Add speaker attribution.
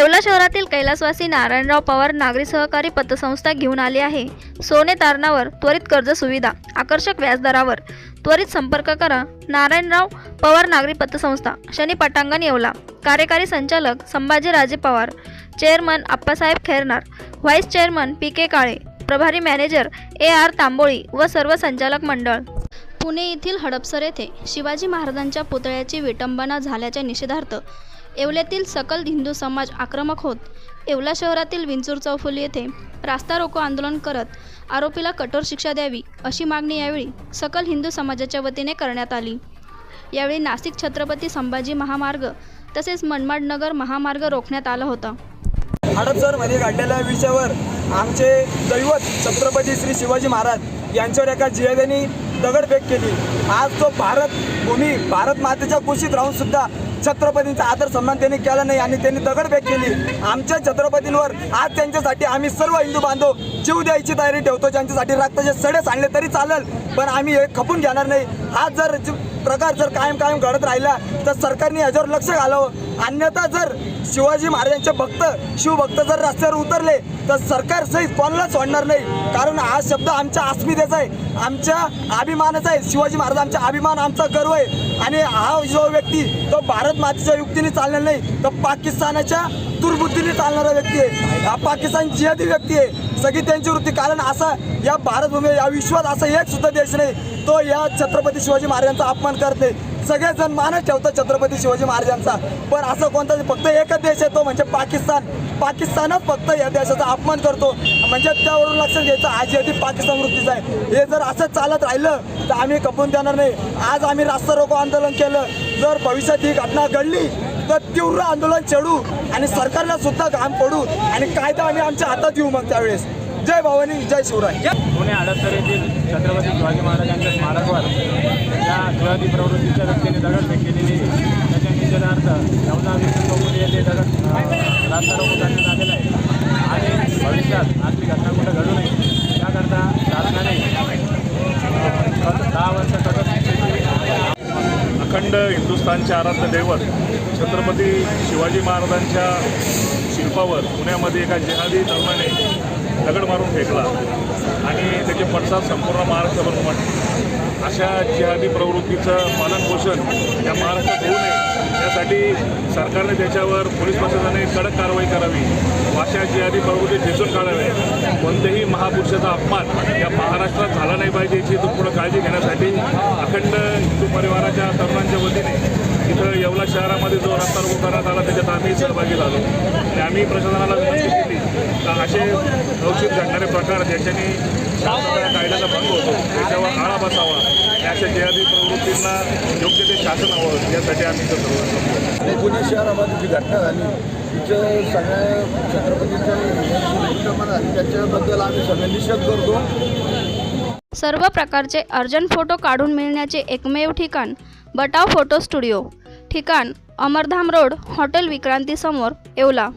Speaker 1: येवला शहरातील कैलासवासी नारायणराव पवार नागरी सहकारी पतसंस्था घेऊन आली आहे. सोने तारणावर त्वरित कर्ज सुविधा आकर्षक व्याजदरावर त्वरित संपर्क करा. नारायणराव पवार नागरी पतसंस्था शनी पटांगण येवला. कार्यकारी संचालक Sambhajiraje Pawar chairman Appasaheb Khairnar vice chairman P K Kale प्रभारी मॅनेजर ए आर तांबोळी व सर्व संचालक मंडळ. पुणे येथील हडपसर येथे शिवाजी महाराजांच्या पुतळ्याची विटंबना झाल्याच्या निषेधार्थ येवल्यातील सकल हिंदू समाज आक्रमक होत. येवला शहरातील विंचूर चौफुली येथे रास्ता रोको आंदोलन करत आरोपीला कठोर शिक्षा द्यावी अशी मागणी यावेळी सकल हिंदू समाजाच्या वतीने करण्यात आली. यावेळी नाशिक छत्रपती संभाजी महामार्ग तसेच मनमाड नगर महामार्ग रोखण्यात आला होता.
Speaker 2: हडपसरमध्ये म्हणजे काढलेल्या विषयावर आमचे दैवत छत्रपती श्री शिवाजी महाराज यांच्यावर एका जिहाद्यानी दगडफेक केली. आज तो भारत भूमी भारत मातेच्या कुशीत राहून सुद्धा छत्रपतींचा आदर सन्मान त्यांनी केला नाही आणि त्यांनी दगडफेक केली. आमच्या छत्रपतींवर आज त्यांच्यासाठी आम्ही सर्व हिंदू बांधव जीव द्यायची तयारी ठेवतो ज्यांच्यासाठी रक्ताचे सडे सांडले तरी चालेल पण आम्ही हे खपून घेणार नाही. आज जर प्रकार जर कायम कायम घडत राहिला तर सरकारने याच्यावर लक्ष घालावं. अन्यथा जर शिवाजी महाराजांचे भक्त शिवभक्त जर रस्त्यावर उतरले तर सरकार सहित कोणाला सोडणार नाही. कारण हा शब्द आमच्या अस्मितेचा आहे. आमच्या अभिमानाचा आहे. शिवाजी महाराज आमचा अभिमान आमचा गर्व आहे. आणि हा जो व्यक्ती तो भारत मातेच्या युक्तीने चालणार नाही. तर पाकिस्तानाच्या दुर्बुद्धीने चालणारा व्यक्ती आहे. हा पाकिस्तान जिहादी व्यक्ती आहे. सगळी त्यांची वृत्ती. कारण असा या भारतभूमी या विश्वात असा एक सुद्धा देश नाही तो या छत्रपती शिवाजी महाराजांचा अपमान करत नाही. सगळेजण मानच ठेवतात छत्रपती शिवाजी महाराजांचा. पण असं कोणता फक्त एकच देश आहे तो म्हणजे पाकिस्तान. पाकिस्तानच फक्त या देशाचा अपमान करतो. म्हणजे त्यावरून लक्षात घ्यायचं आज आधी पाकिस्तान वृत्तीचं आहे. हे जर असंच चालत राहिलं तर आम्ही कपून देणार नाही. आज आम्ही रास्ता रोको आंदोलन केलं. जर भविष्यात ही घटना घडली तर तीव्र आंदोलन छेडू आणि सरकारला सुद्धा घाम पडू आणि कायदा आम्ही आमच्या हातात घेऊ मग त्यावेळेस जय भवानी जय शिवराय
Speaker 3: पुणे हडपसर येथील छत्रपती शिवाजी महाराजांच्या स्मारकवर या शिवाजी प्रवृत्तीच्या व्यक्तीने दगडफेक केलेली आहे. त्याच्या निषेधार्थ येवला विष्णू येथे दगड अं, रास्ता रोको करण्यात आलेला आहे आणि भविष्यात असली घटना कुठं घडू नये याकरता शासनाने दहा वर्ष
Speaker 4: अखंड हिंदुस्थानचे आराध्य दैवत छत्रपती शिवाजी महाराजांच्या शिल्पावर पुण्यामध्ये एका जिहादी तरुणाने दगड मारून फेकला आणि त्याचे पडसाद संपूर्ण महाराष्ट्रभर उमटले. अशा जिहादी प्रवृत्तीचं पालनपोषण या महाराष्ट्रात होऊ नये. यासाठी सरकारने त्याच्यावर पोलीस प्रशासनाने कडक कारवाई करावी. अशा जिहादी प्रवृत्ती ठेचून काढावे. कोणत्याही महापुरुषाचा अपमान या महाराष्ट्रात झाला शहरामध्ये जो रस्ता रोको करण्यात आला त्याच्यात आम्ही सहभागी झालो. आणि आम्ही प्रशासनाला विनंती केली का असे लवचिक घडणारे प्रकार ज्याच्याने शासनाच्या कायद्याचा भंग होतो त्याच्यावर आळा बसावा. अशा जिहादी प्रवृत्तींना योग्य ते शासन हवं यासाठी आम्ही इथं सर्व
Speaker 5: आणि पुणे शहरामध्ये जी घटना झाली तिचं सगळ्या झाली त्याच्याबद्दल आम्ही सगळे निषेध करतो.
Speaker 1: सर्व प्रकारचे अर्जंट फोटो काढून मिळण्याचे एकमेव ठिकाण बटाव फोटो स्टुडिओ. ठिकाण अमरधाम रोड हॉटेल विक्रांतीसमोर येवला.